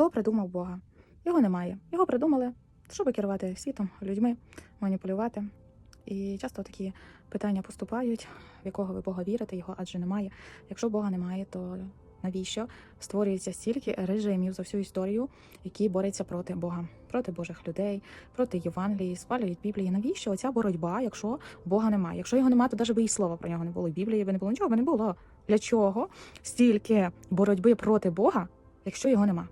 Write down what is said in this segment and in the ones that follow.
Хто придумав Бога? Його немає. Його придумали, щоб керувати світом, людьми, маніпулювати. І часто такі питання поступають, в якого ви Бога вірите, його адже немає. Якщо Бога немає, то навіщо створюється стільки режимів за всю історію, які борються проти Бога, проти Божих людей, проти Євангелії, спалюють Біблії. Навіщо оця боротьба, якщо Бога немає? Якщо його немає, то навіть би і слова про нього не було. Біблії би не було, нічого би не було. Для чого стільки боротьби проти Бога, якщо його нема?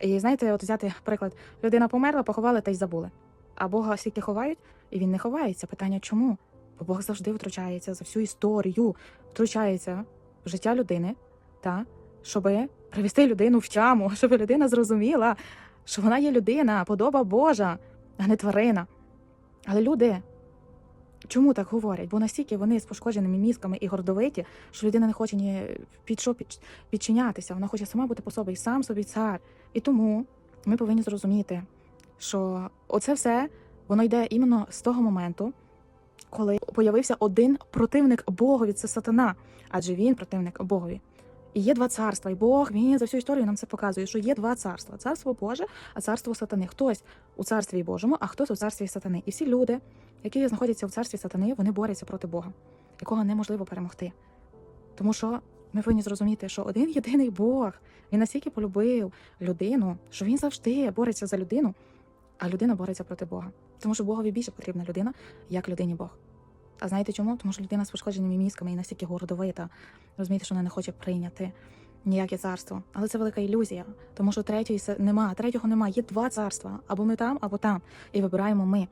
І знаєте, от взяти приклад: людина померла, поховали та й забули. А Бога стільки ховають, і він не ховається. Питання чому? Бо Бог завжди втручається за всю історію, втручається в життя людини, та щоб привести людину в тяму, щоб людина зрозуміла, що вона є людина, подоба Божа, а не тварина. Але люди чому так говорять? Бо настільки вони з пошкодженими мізками і гордовиті, що людина не хоче ні під що підчинятися, вона хоче сама бути по собі, і сам собі цар. І тому ми повинні зрозуміти, що оце все воно йде іменно з того моменту, коли появився один противник Богові, це сатана, адже він противник Богові. І є два царства, і Бог він за всю історію нам це показує, що є два царства: царство Боже, а царство сатани. Хтось у царстві Божому, а хтось у царстві сатани. І всі люди, які знаходяться в царстві сатани, вони борються проти Бога, якого неможливо перемогти. Тому що ми повинні зрозуміти, що один єдиний Бог він настільки полюбив людину, що він завжди бореться за людину, а людина бореться проти Бога. Тому що Богові більше потрібна людина, як людині Бог. А знаєте чому? Тому що людина з пошкодженими мізками і настільки гордовита, розумієте, що вона не хоче прийняти ніяке царство. Але це велика ілюзія, тому що третьої нема, третього нема. Є два царства: або ми там, або там. І вибираємо ми.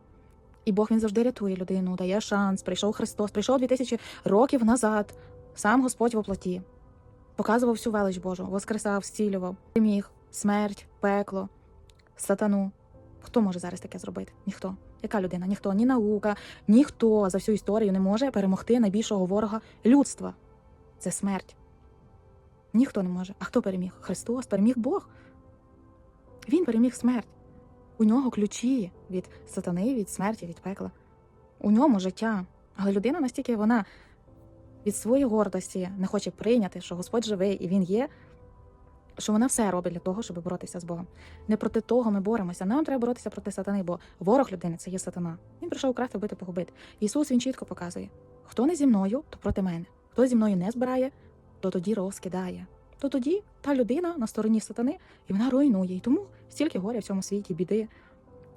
І Бог він завжди рятує людину, дає шанс. Прийшов Христос, прийшов 2000 років назад. Сам Господь в оплоті. Показував всю велич Божу, воскресав, зцілював, переміг смерть, пекло, сатану. Хто може зараз таке зробити? Ніхто. Яка людина? Ніхто, ні наука, ніхто за всю історію не може перемогти найбільшого ворога людства. Це смерть. Ніхто не може. А хто переміг? Христос, переміг Бог. Він переміг смерть. У нього ключі від сатани, від смерті, від пекла. У ньому життя. Але людина настільки вона від своєї гордості не хоче прийняти, що Господь живий і Він є, що вона все робить для того, щоб боротися з Богом. Не проти того ми боремося. Нам треба боротися проти сатани, бо ворог людини це є сатана. Він прийшов красти, вбити, погубити. Ісус він чітко показує: хто не зі мною, то проти мене. Хто зі мною не збирає, то тоді розкидає. То тоді та людина на стороні сатани, і вона руйнує. І тому стільки горя в цьому світі, біди,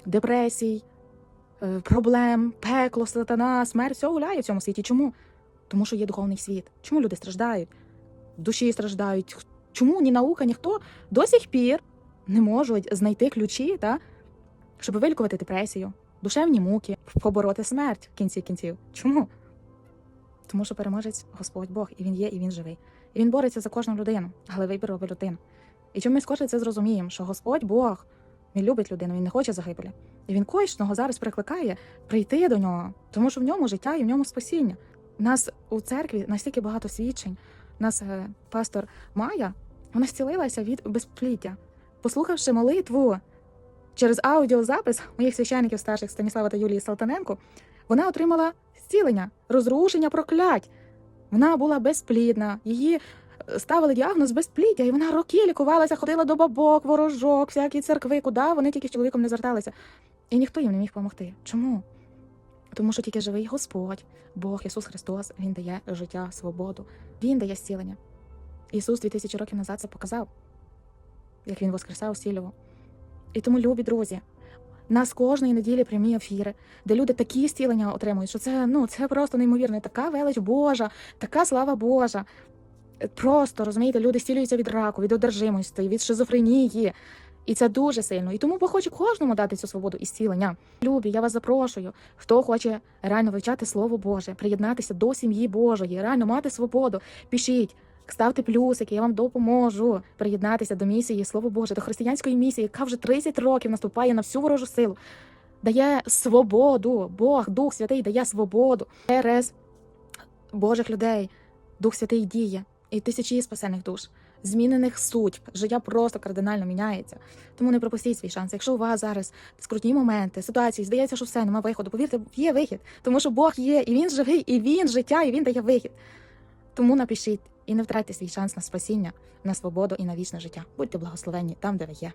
депресій, е, проблем, пекло, сатана, смерть, все гуляє в цьому світі. Чому? Тому що є духовний світ. Чому люди страждають? Душі страждають. Чому ні наука, ніхто до сих пір не можуть знайти ключі, та, щоб вилікувати депресію, душевні муки, побороти смерть в кінці кінців. Чому? Тому що переможець Господь Бог, і він є, і він живий. І він бореться за кожну людину, але вибір робить людина. І чим ми скорше це зрозуміємо, що Господь Бог він любить людину, він не хоче загибелі. І він кожного зараз прикликає прийти до нього, тому що в ньому життя і в ньому спасіння. У нас у церкві настільки багато свідчень. Нас е, пастор Майя, вона зцілилася від безпліття, послухавши молитву через аудіозапис моїх священників старших Станіслава та Юлії Салтаненко, вона отримала зцілення, розрушення проклять. Вона була безплідна, її е, ставили діагноз безпліддя, і вона роки лікувалася, ходила до бабок, ворожок, всякі церкви, куди вони тільки з чоловіком не зверталися. І ніхто їм не міг допомогти. Чому? Тому що тільки живий Господь, Бог Ісус Христос, Він дає життя, свободу, Він дає зцілення. Ісус 2000 років назад це показав, як Він воскресав, зцілював. І тому, любі друзі, нас кожної неділі прямі ефіри, де люди такі зцілення отримують, що це ну це просто неймовірно. Така велич Божа, така слава Божа. Просто розумієте, люди зцілюються від раку, від одержимості, від шизофренії. І це дуже сильно. І тому Бог хоче кожному дати цю свободу і зцілення. Любі, я вас запрошую. Хто хоче реально вивчати Слово Боже, приєднатися до сім'ї Божої, реально мати свободу. Пишіть, ставте плюсики, я вам допоможу приєднатися до місії Слово Боже, до християнської місії, яка вже 30 років наступає на всю ворожу силу. Дає свободу. Бог, Дух Святий дає свободу через Божих людей. Дух Святий діє і тисячі спасених душ, змінених судьб. Життя просто кардинально міняється. Тому не пропустіть свій шанс. Якщо у вас зараз скрутні моменти, ситуації, здається, що все, немає виходу. Повірте, є вихід, тому що Бог є, і він живий, і він життя, і він дає вихід. Тому напишіть, І не втратьте свій шанс на спасіння, на свободу і на вічне життя. Будьте благословенні там, де ви є.